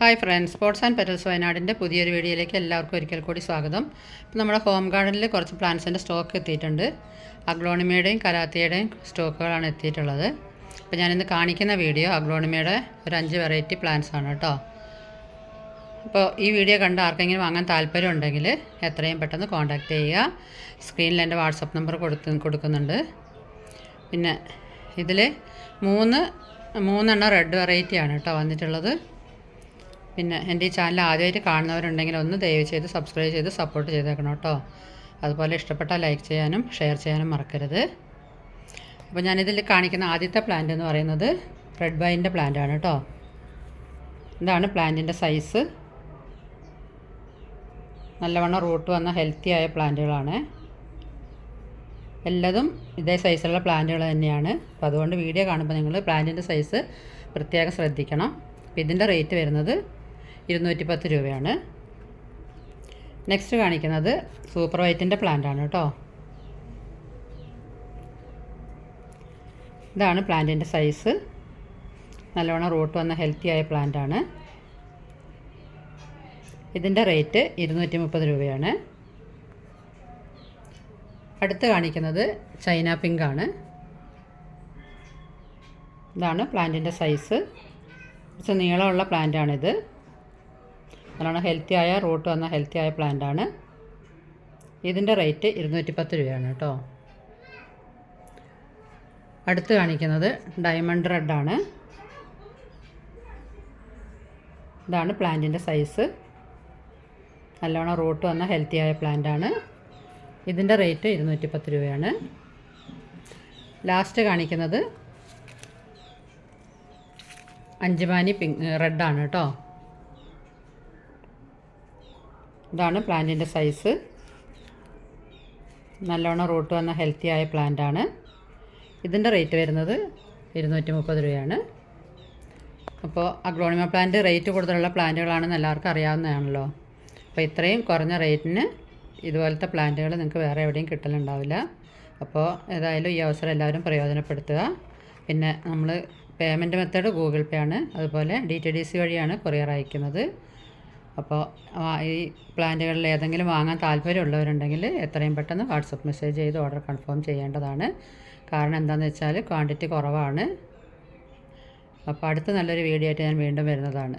Hi friends sports and petals വയനാടിന്റെ പുതിയൊരു വീഡിയോയിലേക്ക് എല്ലാവർക്കും ഒരിക്കൽ കൂടി സ്വാഗതം. ഇപ്പം നമ്മുടെ ഹോം ഗാർഡനിൽ കുറച്ച് പ്ലാന്റ്സിന്റെ സ്റ്റോക്ക് എത്തിയിട്ടുണ്ട്. അഗ്ലോണിമയുടെയും കരാത്തിയുടെയും സ്റ്റോക്കുകളാണ് എത്തിയിട്ടുള്ളത്. അപ്പോൾ ഞാനിന്ന് കാണിക്കുന്ന വീഡിയോ അഗ്ലോണിമയുടെ ഒരു അഞ്ച് വെറൈറ്റി പ്ലാന്റ്സ് ആണ് കേട്ടോ. അപ്പോൾ ഈ വീഡിയോ കണ്ട് ആർക്കെങ്കിലും വാങ്ങാൻ താല്പര്യം ഉണ്ടെങ്കിൽ എത്രയും പെട്ടെന്ന് കോൺടാക്റ്റ് ചെയ്യുക. സ്ക്രീനിൽ എന്റെ വാട്സപ്പ് നമ്പർ കൊടുത്ത് കൊടുക്കുന്നുണ്ട്. പിന്നെ ഇതിൽ മൂന്ന് മൂന്നെണ്ണം റെഡ് വെറൈറ്റിയാണ് കേട്ടോ വന്നിട്ടുള്ളത്. പിന്നെ എന്റെ ഈ ചാനൽ ആദ്യമായിട്ട് കാണുന്നവരുണ്ടെങ്കിൽ ഒന്ന് ദയവ് ചെയ്ത് സബ്സ്ക്രൈബ് ചെയ്ത് സപ്പോർട്ട് ചെയ്തേക്കണം കേട്ടോ. അതുപോലെ ഇഷ്ടപ്പെട്ടാൽ ലൈക്ക് ചെയ്യാനും ഷെയർ ചെയ്യാനും മറക്കരുത്. അപ്പോൾ ഞാനിതിൽ കാണിക്കുന്ന ആദ്യത്തെ പ്ലാന്റ് എന്ന് പറയുന്നത് റെഡ് വൈന്റെ പ്ലാന്റാണ് കേട്ടോ. ഇതാണ് പ്ലാന്റിന്റെ സൈസ് നല്ലവണ്ണം റൂട്ട് വന്ന ഹെൽത്തി ആയ പ്ലാന്റുകളാണ് എല്ലതും ഇതേ സൈസുള്ള പ്ലാന്റുകൾ തന്നെയാണ്. അപ്പോൾ അതുകൊണ്ട് വീഡിയോ കാണുമ്പോൾ നിങ്ങൾ പ്ലാന്റിന്റെ സൈസ് പ്രത്യേകം ശ്രദ്ധിക്കണം. അപ്പോൾ ഇതിന്റെ റേറ്റ് വരുന്നത് ഇരുന്നൂറ്റി പത്ത് രൂപയാണ്. നെക്സ്റ്റ് കാണിക്കുന്നത് സൂപ്പർ വൈറ്റിന്റെ പ്ലാന്റ് ആണ് കേട്ടോ. ഇതാണ് പ്ലാന്റിന്റെ സൈസ് നല്ലവണ്ണം റൂട്ട് വന്ന ഹെൽത്തി ആയ പ്ലാന്റ് ആണ്. ഇതിന്റെ റേറ്റ് ഇരുന്നൂറ്റി മുപ്പത് രൂപയാണ്. അടുത്ത് കാണിക്കുന്നത് ചൈന പിങ്ക് ആണ്. ഇതാണ് പ്ലാന്റിന്റെ സൈസ് കുറച്ച് നീളമുള്ള പ്ലാന്റാണിത് നല്ലോണം ആയ റൂട്ട് വന്ന ഹെൽത്തി ആയ പ്ലാന്റ് ആണ്. ഇതിന്റെ റേറ്റ് ഇരുന്നൂറ്റി പത്ത് രൂപയാണ് കേട്ടോ. അടുത്ത് കാണിക്കുന്നത് ഡയമണ്ട് റെഡാണ് ഇതാണ് പ്ലാന്റിന്റെ സൈസ് നല്ലോണം റൂട്ട് വന്ന ഹെൽത്തി ആയ പ്ലാന്റാണ് ഇതിന്റെ റേറ്റ് ഇരുന്നൂറ്റി പത്ത് രൂപയാണ്. ലാസ്റ്റ് കാണിക്കുന്നത് അഞ്ചുമാനി പിങ്ക് റെഡാണ് കേട്ടോ. ഇതാണ് പ്ലാന്റിന്റെ സൈസ്. നല്ലോണം റൂട്ട് വന്ന ഹെൽത്തി ആയ പ്ലാന്റാണ് ഇതിന്റെ റേറ്റ് വരുന്നത് ഇരുന്നൂറ്റി മുപ്പത് രൂപയാണ്. അപ്പോൾ അഗ്ലോണിമ പ്ലാന്റ് റേറ്റ് കൂടുതലുള്ള പ്ലാന്റുകളാണെന്ന് എല്ലാവർക്കും അറിയാവുന്നതാണല്ലോ. അപ്പോൾ ഇത്രയും കുറഞ്ഞ റേറ്റിന് ഇതുപോലത്തെ പ്ലാന്റുകൾ നിങ്ങൾക്ക് വേറെ എവിടെയും കിട്ടലുണ്ടാവില്ല. അപ്പോൾ ഏതായാലും ഈ അവസരം എല്ലാവരും പ്രയോജനപ്പെടുത്തുക. പിന്നെ നമ്മൾ പേയ്മെന്റ് മെത്തേഡ് ഗൂഗിൾ പേ ആണ്. അതുപോലെ ഡി ടി ഡി സി വഴിയാണ് കൊറിയർ അയക്കുന്നത്. അപ്പോൾ ഈ പ്ലാന്റുകളിൽ ഏതെങ്കിലും വാങ്ങാൻ താല്പര്യമുള്ളവരുണ്ടെങ്കിൽ എത്രയും പെട്ടെന്ന് വാട്സപ്പ് മെസ്സേജ് ചെയ്ത് ഓർഡർ കൺഫേം ചെയ്യേണ്ടതാണ്. കാരണം എന്താണെന്ന് വെച്ചാൽ ക്വാണ്ടിറ്റി കുറവാണ്. അപ്പോൾ അടുത്ത നല്ലൊരു വീഡിയോ ആയിട്ട് ഞാൻ വീണ്ടും വരുന്നതാണ്.